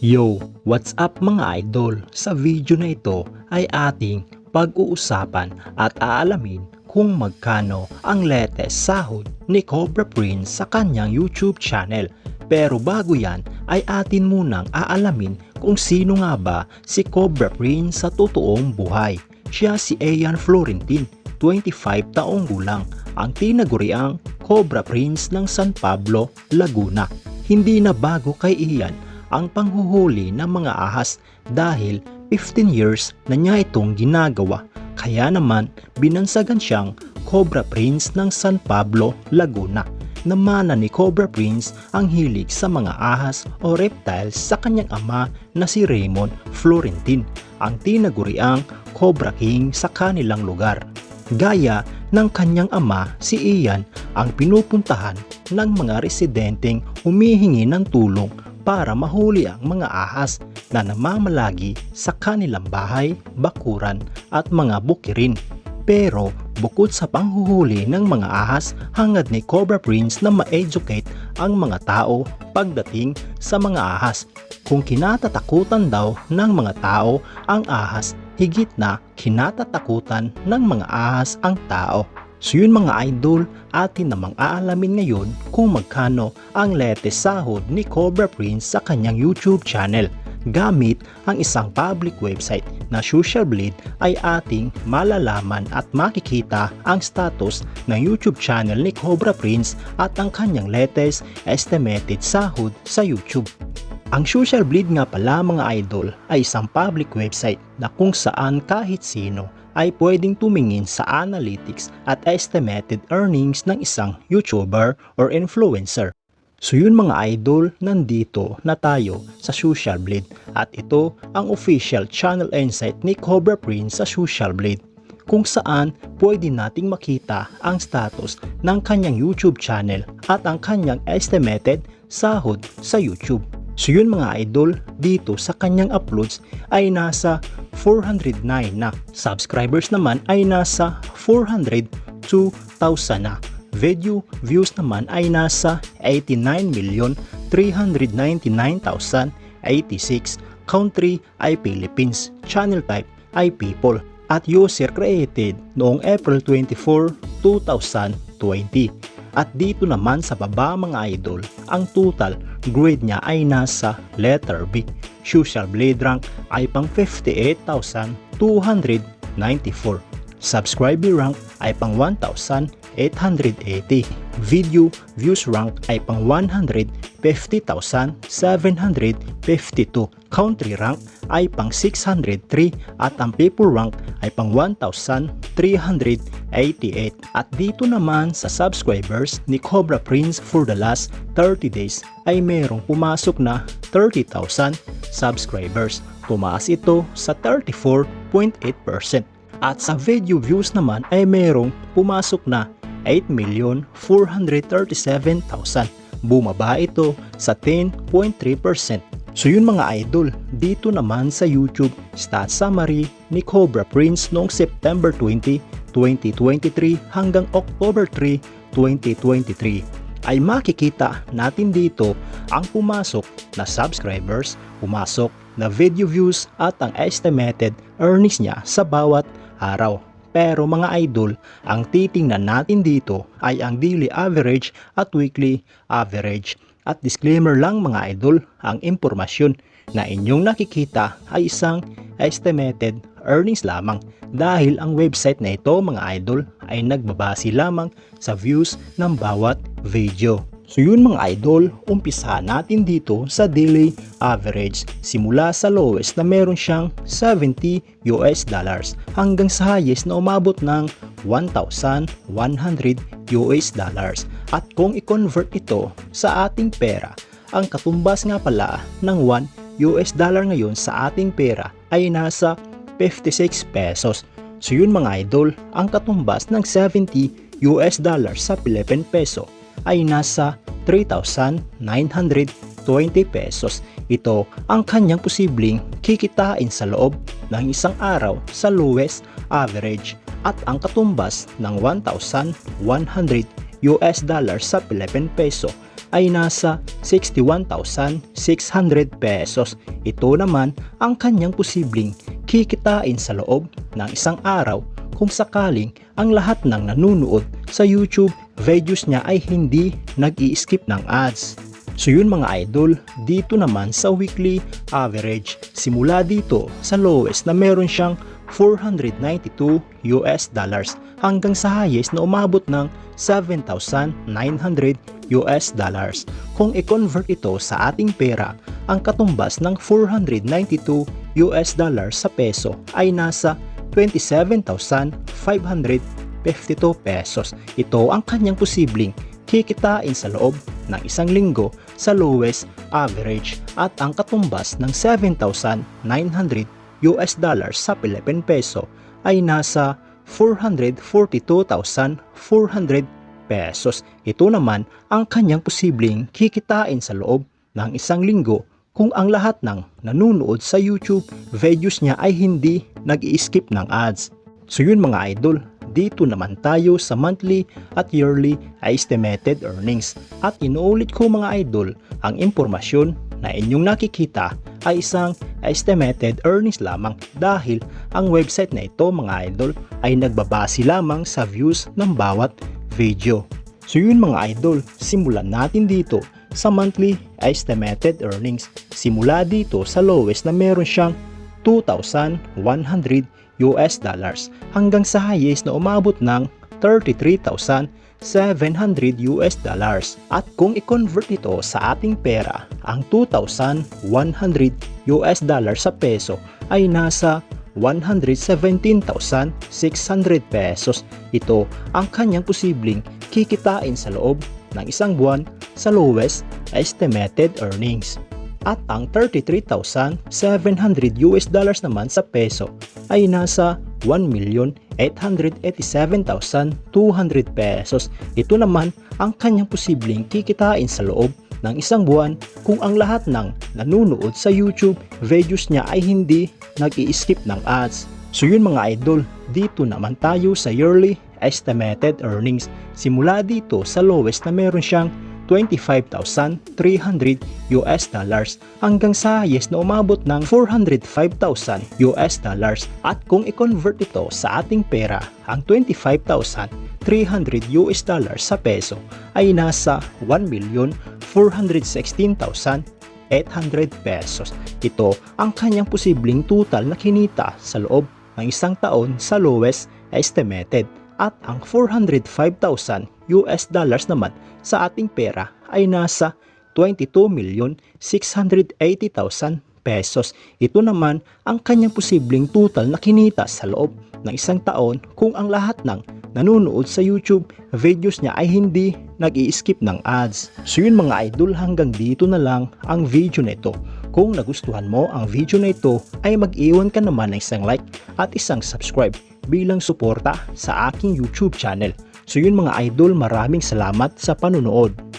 Yo, what's up mga idol? Sa video na ito ay ating pag-uusapan at aalamin kung magkano ang latest sahod ni Cobra Prince sa kanyang YouTube channel. Pero bago yan ay atin munang aalamin kung sino nga ba si Cobra Prince sa totoong buhay. Siya si Ayan Florentin, 25 taong gulang, ang tinaguriang Cobra Prince ng San Pablo, Laguna. Hindi na bago kay Ian ang panghuhuli ng mga ahas dahil 15 years na niya itong ginagawa. Kaya naman binansagan siyang Cobra Prince ng San Pablo, Laguna. Namana ni Cobra Prince ang hilig sa mga ahas o reptiles sa kanyang ama na si Raymond Florentin, ang tinaguriang Cobra King sa kanilang lugar. Gaya ng kanyang ama, si Ian ang pinupuntahan ng mga residenteng humihingi ng tulong para mahuli ang mga ahas na namamalagi sa kanilang bahay, bakuran at mga bukirin. Pero bukod sa panghuhuli ng mga ahas, hangad ni Cobra Prince na ma-educate ang mga tao pagdating sa mga ahas. Kung kinatatakutan daw ng mga tao ang ahas, higit na kinatatakutan ng mga ahas ang tao. So yun mga idol, atin namang aalamin ngayon kung magkano ang latest sahod ni Cobra Prince sa kanyang YouTube channel. Gamit ang isang public website na Social Blade ay ating malalaman at makikita ang status ng YouTube channel ni Cobra Prince at ang kanyang latest estimated sahod sa YouTube. Ang Social Bleed nga pala mga idol ay isang public website na kung saan kahit sino ay pwedeng tumingin sa analytics at estimated earnings ng isang YouTuber or influencer. So yun mga idol, nandito na tayo sa Social Blade at ito ang official channel insight ni Cobra Prince sa Social Blade kung saan pwede nating makita ang status ng kanyang YouTube channel at ang kanyang estimated sahod sa YouTube. So yun mga idol, dito sa kanyang uploads ay nasa 409 na. Subscribers naman ay nasa 402,000 na. Video views naman ay nasa 89,399,086. Country ay Philippines. Channel type ay People. At user created noong April 24, 2020. At dito naman sa baba mga idol, ang total grade niya ay nasa letter B. Social Blade rank ay pang 58,294. Subscriber rank ay pang 1,880. Video views rank ay pang 150,752. Country rank ay pang 603 at ang people rank ay pang 1,388. At dito naman sa subscribers ni Cobra Prince for the last 30 days ay merong pumasok na 30,000 subscribers. Tumaas ito sa 34.8%. At sa video views naman ay merong pumasok na 8,437,000. Bumaba ito sa 10.3%. So yun mga idol, dito naman sa YouTube stat summary ni Cobra Prince noong September 20, 2023 hanggang October 3, 2023 ay makikita natin dito ang pumasok na subscribers, pumasok na video views at ang estimated earnings niya sa bawat araw. Pero mga idol, ang titingnan natin dito ay ang daily average at weekly average. At disclaimer lang mga idol, ang impormasyon na inyong nakikita ay isang estimated earnings lamang dahil ang website na ito mga idol ay nagbabase lamang sa views ng bawat video. So yun mga idol, umpisa natin dito sa daily average simula sa lowest na meron siyang 70 US dollars hanggang sa highest na umabot ng 1,100 US dollars. At kung i-convert ito sa ating pera, ang katumbas nga pala ng 1 US dollar ngayon sa ating pera ay nasa 56 pesos. So yun mga idol, ang katumbas ng 70 US dollars sa Philippine peso ay nasa 3,920 pesos. Ito ang kanyang posibleng kikitain sa loob ng isang araw sa lowest average at ang katumbas ng 1,100 US dollars sa Philippine peso ay nasa 61,600 pesos. Ito naman ang kanyang posibleng kikitain sa loob ng isang araw kung sakaling ang lahat ng nanunood sa YouTube videos niya ay hindi nag skip ng ads. So yun mga idol, dito naman sa weekly average, simula dito sa lowest na meron siyang 492 US dollars hanggang sa highest na umabot ng 7,900 US dollars. Kung i-convert ito sa ating pera, ang katumbas ng 492 US dollars sa peso ay nasa 27,552 pesos. Ito ang kanyang posibleng kikitain sa loob ng isang linggo sa lowest average at ang katumbas ng 7,900 US dollars sa Philippine peso ay nasa 442,400 pesos. Ito naman ang kanyang posibleng kikitain sa loob ng isang linggo kung ang lahat ng nanunood sa YouTube videos niya ay hindi nag skip ng ads. So yun mga idol, dito naman tayo sa monthly at yearly estimated earnings. At inuulit ko mga idol, ang impormasyon na inyong nakikita ay isang estimated earnings lamang dahil ang website na ito mga idol ay nagbabase lamang sa views ng bawat video. So yun mga idol, simulan natin dito sa monthly estimated earnings. Simula dito sa lowest na meron siyang 2,100 US dollars hanggang sa highest na umabot ng 33,700 US dollars. At kung i-convert ito sa ating pera, ang 2,100 US dollars sa peso ay nasa 117,600 pesos. Ito ang kanyang posibleng kikitain sa loob ng isang buwan sa lowest estimated earnings. At ang 33,700 US dollars naman sa peso ay nasa 1,887,200 pesos. Ito naman ang kanyang posibleng kikitain sa loob ng isang buwan kung ang lahat ng nanunood sa YouTube videos niya ay hindi nag skip ng ads. So yun mga idol, dito naman tayo sa yearly estimated earnings. Simula dito sa lowest na meron siyang 25,300 US dollars hanggang sa highest na umabot ng 405,000 US dollars at kung i-convert ito sa ating pera, ang 25,300 US dollars sa peso ay nasa 1,416,800 pesos. Ito ang kanyang posibleng total na kinita sa loob ng isang taon sa lowest estimated at ang 405,000 US dollars naman sa ating pera ay nasa 22,680,000 pesos. Ito naman ang kanyang posibleng total na kinita sa loob ng isang taon kung ang lahat ng nanonood sa YouTube videos niya ay hindi nag skip ng ads. So yun mga idol hanggang dito na lang ang video na ito. Kung nagustuhan mo ang video na ito ay mag-iwan ka naman ng isang like at isang subscribe bilang suporta sa aking YouTube channel. So yun mga idol, maraming salamat sa panunood.